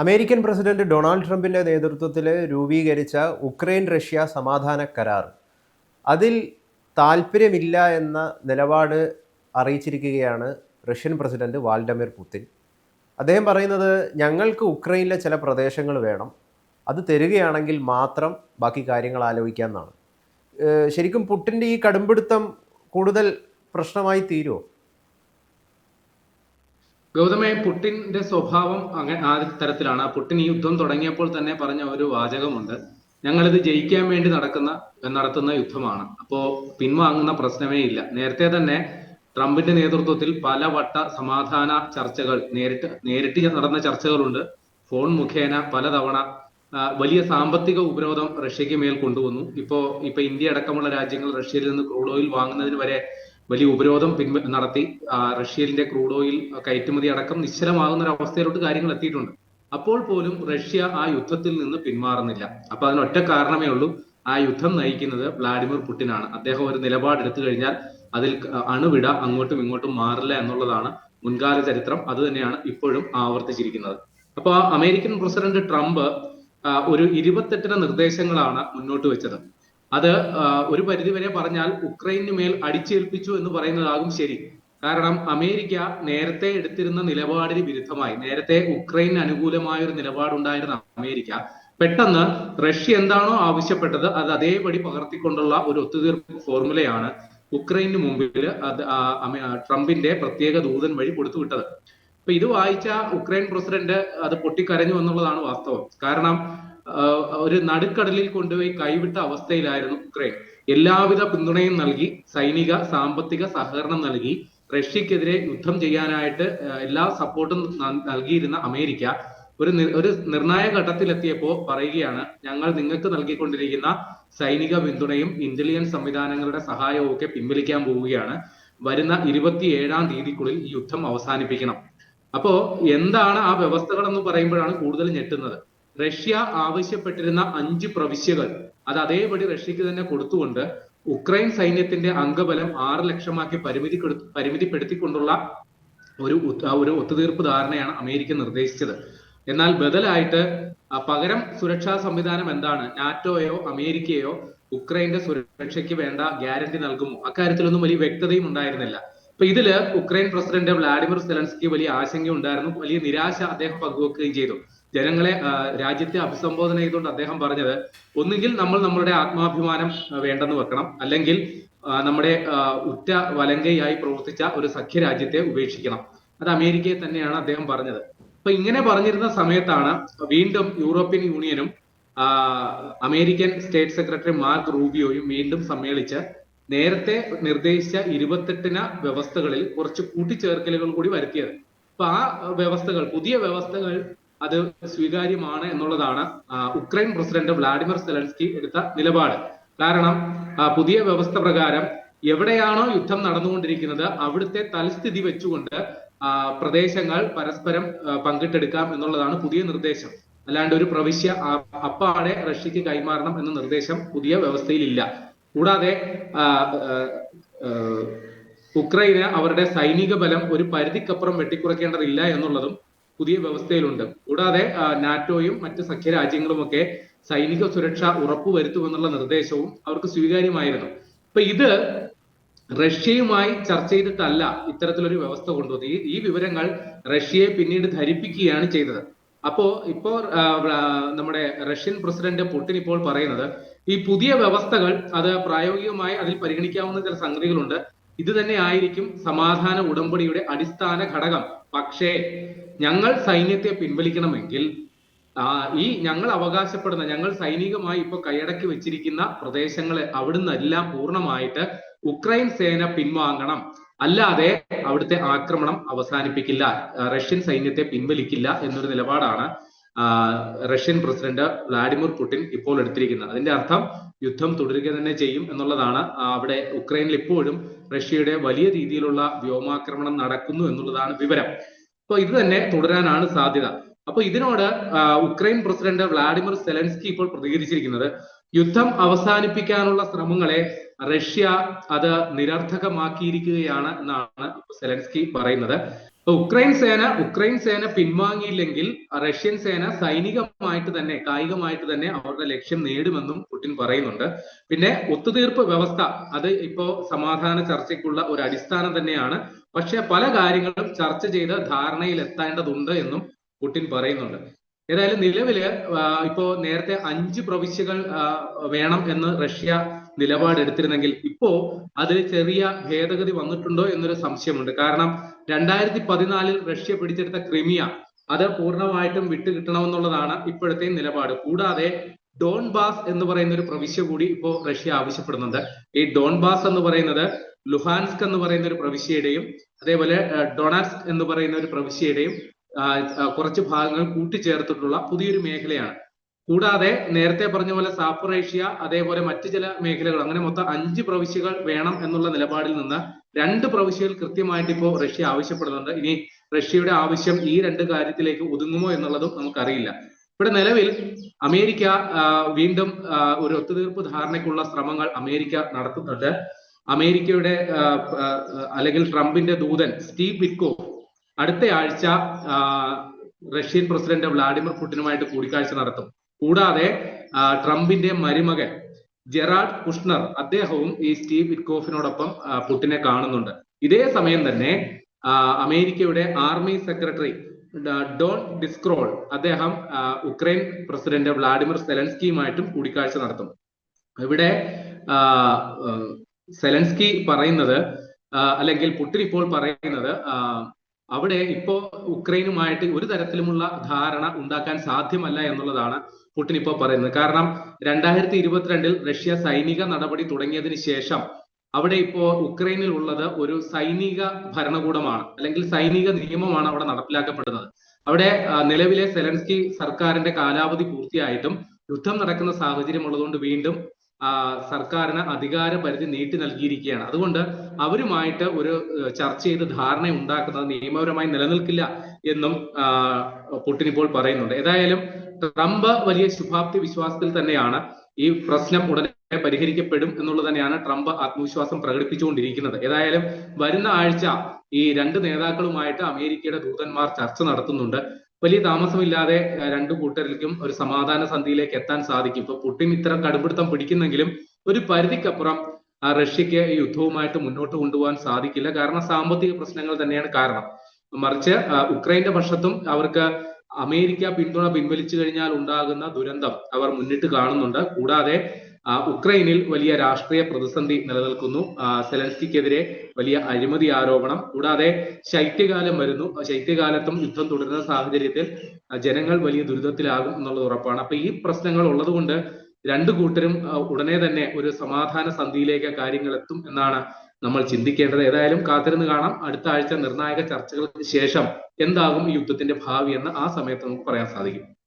American president Donald ട്രംപിന്റെ നേതൃത്വത്തിൽ രൂപീകരിച്ച ഉക്രൈൻ റഷ്യ സമാധാന കരാർ. അതിൽ താല്പര്യമില്ല എന്ന നിലപാട് അറിയിച്ചിരിക്കുകയാണ് റഷ്യൻ പ്രസിഡന്റ് വാൾഡമിർ പുത്തിൻ അദ്ദേഹം പറയുന്നത് ഞങ്ങൾക്ക് ഉക്രൈനിലെ ചില പ്രദേശങ്ങൾ വേണം. അത് തരികയാണെങ്കിൽ മാത്രം ബാക്കി കാര്യങ്ങൾ ആലോചിക്കാമെന്നാണ്. ശരിക്കും പുട്ടിന്റെ ഈ കടുംപിടുത്തം കൂടുതൽ പ്രശ്നമായി തീരുമോ ഗൗതമെ പുട്ടിന്റെ സ്വഭാവം അങ്ങനെ ആ തരത്തിലാണ്. പുട്ടിൻ ഈ യുദ്ധം തുടങ്ങിയപ്പോൾ തന്നെ പറഞ്ഞ ഒരു വാചകമുണ്ട്. ഞങ്ങളിത് ജയിക്കാൻ വേണ്ടി നടക്കുന്ന നടത്തുന്ന യുദ്ധമാണ്. അപ്പോ പിൻവാങ്ങുന്ന പ്രശ്നമേ ഇല്ല. നേരത്തെ തന്നെ ട്രംപിന്റെ നേതൃത്വത്തിൽ പലവട്ട സമാധാന ചർച്ചകൾ നേരിട്ട് നേരിട്ട് നടന്ന ചർച്ചകളുണ്ട്. ഫോൺ മുഖേന പലതവണ വലിയ സാമ്പത്തിക ഉപരോധം റഷ്യക്ക് മേൽ കൊണ്ടുവന്നു. ഇപ്പോ ഇപ്പൊ ഇന്ത്യ അടക്കമുള്ള രാജ്യങ്ങൾ റഷ്യയിൽ നിന്ന് ക്രൂഡ് ഓയിൽ വാങ്ങുന്നതിന് വരെ വലിയ ഉപരോധം പിൻവ നടത്തി റഷ്യയിലെ ക്രൂഡ് ഓയിൽ കയറ്റുമതി അടക്കം നിശ്ചലമാകുന്ന ഒരു അവസ്ഥയിലോട്ട് കാര്യങ്ങൾ എത്തിയിട്ടുണ്ട്. അപ്പോൾ പോലും റഷ്യ ആ യുദ്ധത്തിൽ നിന്ന് പിന്മാറുന്നില്ല. അപ്പൊ അതിനൊറ്റ കാരണമേ ഉള്ളൂ. ആ യുദ്ധം നയിക്കുന്നത് വ്ളാഡിമിർ പുടിനാണ് അദ്ദേഹം ഒരു നിലപാടെടുത്തു കഴിഞ്ഞാൽ അതിൽ അണുവിട അങ്ങോട്ടും ഇങ്ങോട്ടും മാറില്ല എന്നുള്ളതാണ് മുൻകാല ചരിത്രം. അത് തന്നെയാണ് ഇപ്പോഴും ആവർത്തിച്ചിരിക്കുന്നത്. അപ്പോൾ അമേരിക്കൻ പ്രസിഡന്റ് ട്രംപ് ഒരു ഇരുപത്തെട്ടിന് നിർദ്ദേശങ്ങളാണ് മുന്നോട്ട് വെച്ചത്. അത് ഒരു പരിധിവരെ പറഞ്ഞാൽ ഉക്രൈനു മേൽ അടിച്ചേൽപ്പിച്ചു എന്ന് പറയുന്നതാകും ശരി. കാരണം അമേരിക്ക നേരത്തെ എടുത്തിരുന്ന നിലപാടിന് വിരുദ്ധമായി. നേരത്തെ ഉക്രൈന് അനുകൂലമായ ഒരു നിലപാടുണ്ടായിരുന്ന അമേരിക്ക. പെട്ടെന്ന് റഷ്യ എന്താണോ ആവശ്യപ്പെട്ടത് അത് അതേപടി പകർത്തിക്കൊണ്ടുള്ള ഒരു ഒത്തുതീർപ്പ് ഫോർമുലയാണ് ഉക്രൈനു മുമ്പിൽ ട്രംപിന്റെ പ്രത്യേക ദൂതൻ വഴി കൊടുത്തുവിട്ടത്. അപ്പൊ ഇത് വായിച്ച ഉക്രൈൻ പ്രസിഡന്റ് അത് പൊട്ടിക്കരഞ്ഞു എന്നുള്ളതാണ് വാസ്തവം. കാരണം ഒരു നടുക്കടലിൽ കൊണ്ടുപോയി കൈവിട്ട അവസ്ഥയിലായിരുന്നു ഉക്രൈൻ. എല്ലാവിധ പിന്തുണയും നൽകി സൈനിക സാമ്പത്തിക സഹകരണം നൽകി റഷ്യക്കെതിരെ യുദ്ധം ചെയ്യാനായിട്ട് എല്ലാ സപ്പോർട്ടും നൽകിയിരുന്ന അമേരിക്ക ഒരു ഒരു നിർണായക ഘട്ടത്തിലെത്തിയപ്പോൾ പറയുകയാണ് ഞങ്ങൾ നിങ്ങൾക്ക് നൽകിക്കൊണ്ടിരിക്കുന്ന സൈനിക പിന്തുണയും ഇന്റലിജൻസ് സംവിധാനങ്ങളുടെ സഹായവും ഒക്കെ പിൻവലിക്കാൻ പോവുകയാണ്. വരുന്ന ഇരുപത്തിയേഴാം തീയതിക്കുള്ളിൽ ഈ യുദ്ധം അവസാനിപ്പിക്കണം. അപ്പോ എന്താണ് ആ വ്യവസ്ഥകൾ എന്ന് പറയുമ്പോഴാണ് കൂടുതൽ ഞെട്ടുന്നത്. റഷ്യ ആവശ്യപ്പെട്ടിരുന്ന അഞ്ച് പ്രവിശ്യകൾ അത് അതേപടി റഷ്യക്ക് തന്നെ കൊടുത്തുകൊണ്ട് ഉക്രൈൻ സൈന്യത്തിന്റെ അംഗബലം ആറ് ലക്ഷമാക്കി പരിമിതി പരിമിതിപ്പെടുത്തിക്കൊണ്ടുള്ള ഒരു ഒരു ഒത്തുതീർപ്പ് ധാരണയാണ് അമേരിക്ക നിർദ്ദേശിച്ചത്. എന്നാൽ ബദലായിട്ട് പകരം സുരക്ഷാ സംവിധാനം എന്താണ്? നാറ്റോയോ അമേരിക്കയോ ഉക്രൈന്റെ സുരക്ഷയ്ക്ക് വേണ്ട ഗ്യാരണ്ടി നൽകുമോ? അക്കാര്യത്തിലൊന്നും വലിയ വ്യക്തതയും ഉണ്ടായിരുന്നില്ല. അപ്പൊ ഇതിൽ ഉക്രൈൻ പ്രസിഡന്റ് വ്ളാഡിമിർ സെലൻസ്കി വലിയ ആശങ്ക ഉണ്ടായിരുന്നു വലിയ നിരാശ അദ്ദേഹം പങ്കുവെക്കുകയും ചെയ്തു. ജനങ്ങളെ രാജ്യത്തെ അഭിസംബോധന ചെയ്തുകൊണ്ട് അദ്ദേഹം പറഞ്ഞത് ഒന്നുകിൽ നമ്മൾ നമ്മളുടെ ആത്മാഭിമാനം വേണ്ടെന്ന് വെക്കണം. അല്ലെങ്കിൽ നമ്മുടെ ഉറ്റ വലങ്കയായി പ്രവർത്തിച്ച ഒരു സഖ്യരാജ്യത്തെ ഉപേക്ഷിക്കണം. അത് അമേരിക്കയെ തന്നെയാണ് അദ്ദേഹം പറഞ്ഞത്. അപ്പൊ ഇങ്ങനെ പറഞ്ഞിരുന്ന സമയത്താണ് വീണ്ടും യൂറോപ്യൻ യൂണിയനും അമേരിക്കൻ സ്റ്റേറ്റ് സെക്രട്ടറി മാർക്ക് റൂബിയോയും വീണ്ടും സമ്മേളിച്ച് നേരത്തെ നിർദ്ദേശിച്ച ഇരുപത്തെട്ടിന വ്യവസ്ഥകളിൽ കുറച്ച് കൂട്ടിച്ചേർക്കലുകൾ കൂടി വരുത്തിയത്. അപ്പൊ ആ വ്യവസ്ഥകൾ പുതിയ വ്യവസ്ഥകൾ അത് സ്വീകാര്യമാണ് എന്നുള്ളതാണ് ഉക്രൈൻ പ്രസിഡന്റ് വ്ളാഡിമിർ സെലൻസ്കി എടുത്ത നിലപാട്. കാരണം പുതിയ വ്യവസ്ഥ പ്രകാരം എവിടെയാണോ യുദ്ധം നടന്നുകൊണ്ടിരിക്കുന്നത് അവിടുത്തെ തൽസ്ഥിതി വെച്ചുകൊണ്ട് പ്രദേശങ്ങൾ പരസ്പരം പങ്കിട്ടെടുക്കാം എന്നുള്ളതാണ് പുതിയ നിർദ്ദേശം. അല്ലാണ്ട് ഒരു പ്രവിശ്യ അപ്പാടെ റഷ്യക്ക് കൈമാറണം എന്ന നിർദ്ദേശം പുതിയ വ്യവസ്ഥയിൽ ഇല്ല കൂടാതെ ഉക്രൈന് അവരുടെ സൈനിക ബലം ഒരു പരിധിക്കപ്പുറം വെട്ടിക്കുറയ്ക്കേണ്ടതില്ല എന്നുള്ളതും പുതിയ വ്യവസ്ഥയിലുണ്ട്. കൂടാതെ നാറ്റോയും മറ്റ് സഖ്യ രാജ്യങ്ങളും ഒക്കെ സൈനിക സുരക്ഷ ഉറപ്പുവരുത്തുമെന്നുള്ള നിർദ്ദേശവും അവർക്ക് സ്വീകാര്യമായിരുന്നു. അപ്പൊ ഇത് റഷ്യയുമായി ചർച്ച ചെയ്തിട്ടല്ല ഇത്തരത്തിലൊരു വ്യവസ്ഥ കൊണ്ടുവന്നത്. ഈ ഈ വിവരങ്ങൾ റഷ്യയെ പിന്നീട് ധരിപ്പിക്കുകയാണ് ചെയ്തത്. അപ്പോ ഇപ്പോ നമ്മുടെ റഷ്യൻ പ്രസിഡന്റ് പുട്ടിൻ ഇപ്പോൾ പറയുന്നത് ഈ പുതിയ വ്യവസ്ഥകൾ അത് പ്രായോഗികമായി അതിൽ പരിഗണിക്കാവുന്ന ചില സംഗതികളുണ്ട്. ഇത് തന്നെ ആയിരിക്കും സമാധാന ഉടമ്പടിയുടെ അടിസ്ഥാന ഘടകം. പക്ഷേ ഞങ്ങൾ സൈന്യത്തെ പിൻവലിക്കണമെങ്കിൽ ഈ ഞങ്ങൾ അവകാശപ്പെടുന്ന ഞങ്ങൾ സൈനികമായി ഇപ്പൊ കൈയടക്കി വെച്ചിരിക്കുന്ന പ്രദേശങ്ങളെ അവിടുന്ന് എല്ലാം പൂർണമായിട്ട് ഉക്രൈൻ സേന പിൻവാങ്ങണം. അല്ലാതെ അവിടുത്തെ ആക്രമണം അവസാനിപ്പിക്കില്ല റഷ്യൻ സൈന്യത്തെ പിൻവലിക്കില്ല എന്നൊരു നിലപാടാണ് റഷ്യൻ പ്രസിഡന്റ് വ്ളാഡിമിർ പുടിൻ ഇപ്പോൾ എടുത്തിരിക്കുന്നത്. അതിന്റെ അർത്ഥം യുദ്ധം തുടരുക തന്നെ ചെയ്യും എന്നുള്ളതാണ് അവിടെ ഉക്രൈനിൽ ഇപ്പോഴും റഷ്യയുടെ വലിയ രീതിയിലുള്ള വ്യോമാക്രമണം നടക്കുന്നു എന്നുള്ളതാണ് വിവരം. അപ്പൊ ഇത് തന്നെ തുടരാനാണ് സാധ്യത. അപ്പൊ ഇതിനോട് ഉക്രൈൻ പ്രസിഡന്റ് വ്ളാഡിമിർ സെലൻസ്കി ഇപ്പോൾ പ്രതികരിച്ചിരിക്കുന്നത് യുദ്ധം അവസാനിപ്പിക്കാനുള്ള ശ്രമങ്ങളെ റഷ്യ അത് നിരർത്ഥകമാക്കിയിരിക്കുകയാണ് എന്നാണ് സെലൻസ്കി പറയുന്നത്. ഉക്രൈൻ സേന ഉക്രൈൻ സേന പിൻവാങ്ങിയില്ലെങ്കിൽ റഷ്യൻ സേന സൈനികമായിട്ട് തന്നെ കായികമായിട്ട് തന്നെ അവരുടെ ലക്ഷ്യം നേടുമെന്നും പുടിൻ പറയുന്നുണ്ട്. പിന്നെ ഒത്തുതീർപ്പ് വ്യവസ്ഥ അത് ഇപ്പോ സമാധാന ചർച്ചയ്ക്കുള്ള ഒരു അടിസ്ഥാനം തന്നെയാണ്. പക്ഷെ പല കാര്യങ്ങളും ചർച്ച ചെയ്ത് ധാരണയിൽ എത്തേണ്ടതുണ്ട് എന്നും പുടിൻ പറയുന്നുണ്ട്. ഏതായാലും നിലവിൽ ഇപ്പോ നേരത്തെ അഞ്ച് പ്രവിശ്യകൾ വേണം എന്ന് റഷ്യ നിലപാടെടുത്തിരുന്നെങ്കിൽ ഇപ്പോ അതിൽ ചെറിയ ഭേദഗതി വന്നിട്ടുണ്ടോ എന്നൊരു സംശയമുണ്ട്. കാരണം രണ്ടായിരത്തി പതിനാലിൽ റഷ്യ പിടിച്ചെടുത്ത ക്രിമിയ അത് പൂർണമായിട്ടും വിട്ടുകിട്ടണമെന്നുള്ളതാണ് ഇപ്പോഴത്തെ നിലപാട്. കൂടാതെ ഡോൺബാസ് എന്ന് പറയുന്ന ഒരു പ്രവിശ്യ കൂടി ഇപ്പോ റഷ്യ ആവശ്യപ്പെടുന്നുണ്ട്. ഈ ഡോൺബാസ് എന്ന് പറയുന്നത് ലുഹാൻസ്ക് എന്ന് പറയുന്ന ഒരു പ്രവിശ്യയുടെയും അതേപോലെ ഡൊണാസ്ക് എന്ന് പറയുന്ന ഒരു പ്രവിശ്യയുടെയും കുറച്ച് ഭാഗങ്ങൾ കൂട്ടിച്ചേർത്തിട്ടുള്ള പുതിയൊരു മേഖലയാണ്. കൂടാതെ നേരത്തെ പറഞ്ഞ പോലെ സാപ്പറേഷ്യ അതേപോലെ മറ്റ് ചില മേഖലകൾ അങ്ങനെ മൊത്തം അഞ്ച് പ്രവിശ്യകൾ വേണം എന്നുള്ള നിലപാടിൽ നിന്ന് രണ്ട് പ്രവിശ്യകൾ കൃത്യമായിട്ട് ഇപ്പോൾ റഷ്യ ആവശ്യപ്പെടുന്നുണ്ട്. ഇനി റഷ്യയുടെ ആവശ്യം ഈ രണ്ട് കാര്യത്തിലേക്ക് ഒതുങ്ങുമോ എന്നുള്ളതും നമുക്കറിയില്ല. ഇവിടെ നിലവിൽ അമേരിക്ക വീണ്ടും ഒരു ഒത്തുതീർപ്പ് ധാരണയ്ക്കുള്ള ശ്രമങ്ങൾ അമേരിക്ക നടത്തുന്നുണ്ട്. അമേരിക്കയുടെ അല്ലെങ്കിൽ ട്രംപിന്റെ ദൂതൻ സ്റ്റീവ് വിക്കോ അടുത്ത ആഴ്ച റഷ്യൻ പ്രസിഡന്റ് വ്ളാഡിമിർ പുടിനുമായിട്ട് കൂടിക്കാഴ്ച നടത്തും. കൂടാതെ ട്രംപിന്റെ മരുമകൻ ജെറാഡ് കുഷ്ണർ അദ്ദേഹവും ഈ സ്റ്റീവ് ഇറ്റ്കോഫിനോടൊപ്പം പുട്ടിനെ കാണുന്നുണ്ട്. ഇതേ സമയം തന്നെ അമേരിക്കയുടെ ആർമി സെക്രട്ടറി ഡോൺ ഡിസ്ക്രോൾ അദ്ദേഹം ഉക്രൈൻ പ്രസിഡന്റ് വ്ളാഡിമിർ സെലൻസ്കിയുമായിട്ടും കൂടിക്കാഴ്ച നടത്തും ഇവിടെ സെലൻസ്കി പറയുന്നത് അല്ലെങ്കിൽ പുട്ടിൻ ഇപ്പോൾ പറയുന്നത് അവിടെ ഇപ്പോ ഉക്രൈനുമായിട്ട് ഒരു തരത്തിലുമുള്ള ധാരണ ഉണ്ടാക്കാൻ സാധ്യമല്ല എന്നുള്ളതാണ് പുടിൻ ഇപ്പോൾ പറയുന്നത്. കാരണം രണ്ടായിരത്തി ഇരുപത്തിരണ്ടിൽ റഷ്യ സൈനിക നടപടി തുടങ്ങിയതിന് ശേഷം അവിടെ ഇപ്പോ ഉക്രൈനിൽ ഉള്ളത് ഒരു സൈനിക ഭരണകൂടമാണ് അല്ലെങ്കിൽ സൈനിക നിയമമാണ് അവിടെ നടപ്പിലാക്കപ്പെടുന്നത്. അവിടെ നിലവിലെ സെലൻസ്കി സർക്കാരിന്റെ കാലാവധി പൂർത്തിയായിട്ടും യുദ്ധം നടക്കുന്ന സാഹചര്യം ഉള്ളതുകൊണ്ട് വീണ്ടും സർക്കാരിന് അധികാര പരിധി നീട്ടി നൽകിയിരിക്കുകയാണ്. അതുകൊണ്ട് അവരുമായിട്ട് ഒരു ചർച്ച ചെയ്ത് ധാരണ ഉണ്ടാക്കുന്നത് നിയമപരമായി നിലനിൽക്കില്ല എന്നും പുടിൻ ഇപ്പോൾ പറയുന്നുണ്ട്. ഏതായാലും ട്രംപ് വലിയ ശുഭാപ്തി വിശ്വാസത്തിൽ തന്നെയാണ് ഈ പ്രശ്നം ഉടനെ പരിഹരിക്കപ്പെടും എന്നുള്ളത് തന്നെയാണ് ട്രംപ് ആത്മവിശ്വാസം പ്രകടിപ്പിച്ചുകൊണ്ടിരിക്കുന്നത്. ഏതായാലും വരുന്ന ആഴ്ച ഈ രണ്ട് നേതാക്കളുമായിട്ട് അമേരിക്കയുടെ ദൂതന്മാർ ചർച്ച നടത്തുന്നുണ്ട്. വലിയ താമസമില്ലാതെ രണ്ടു കൂട്ടരിലേക്കും ഒരു സമാധാന സന്ധിയിലേക്ക് എത്താൻ സാധിക്കും. ഇപ്പൊ പുടിൻ ഇത്ര കടുപിടുത്തം പിടിക്കുന്നെങ്കിലും ഒരു പരിധിക്കപ്പുറം റഷ്യക്ക് യുദ്ധവുമായിട്ട് മുന്നോട്ട് കൊണ്ടുപോകാൻ സാധിക്കില്ല. കാരണം സാമ്പത്തിക പ്രശ്നങ്ങൾ തന്നെയാണ് കാരണം. മറിച്ച് ഉക്രൈന്റെ പക്ഷത്തും അവർക്ക് അമേരിക്ക പിന്തുണ പിൻവലിച്ചു കഴിഞ്ഞാൽ ഉണ്ടാകുന്ന ദുരന്തം അവർ മുന്നിട്ട് കാണുന്നുണ്ട്. കൂടാതെ ഉക്രൈനിൽ വലിയ രാഷ്ട്രീയ പ്രതിസന്ധി നിലനിൽക്കുന്നു. സെലൻസ്കിക്കെതിരെ വലിയ അഴിമതി ആരോപണം. കൂടാതെ ശൈത്യകാലം വരുന്നു. ശൈത്യകാലത്തും യുദ്ധം തുടരുന്ന സാഹചര്യത്തിൽ ജനങ്ങൾ വലിയ ദുരിതത്തിലാകും എന്നുള്ളത് ഉറപ്പാണ്. അപ്പൊ ഈ പ്രശ്നങ്ങൾ ഉള്ളതുകൊണ്ട് രണ്ടു കൂട്ടരും ഉടനെ തന്നെ ഒരു സമാധാന സന്ധിയിലേക്ക് കാര്യങ്ങൾ എത്തും എന്നാണ് നമ്മൾ ചിന്തിക്കേണ്ടത്. ഏതായാലും കാത്തിരുന്ന് കാണാം. അടുത്ത ആഴ്ച നിർണായക ചർച്ചകൾക്ക് ശേഷം എന്താകും ഈ യുദ്ധത്തിന്റെ ഭാവി എന്ന് ആ സമയത്ത് നമുക്ക് പറയാൻ സാധിക്കും.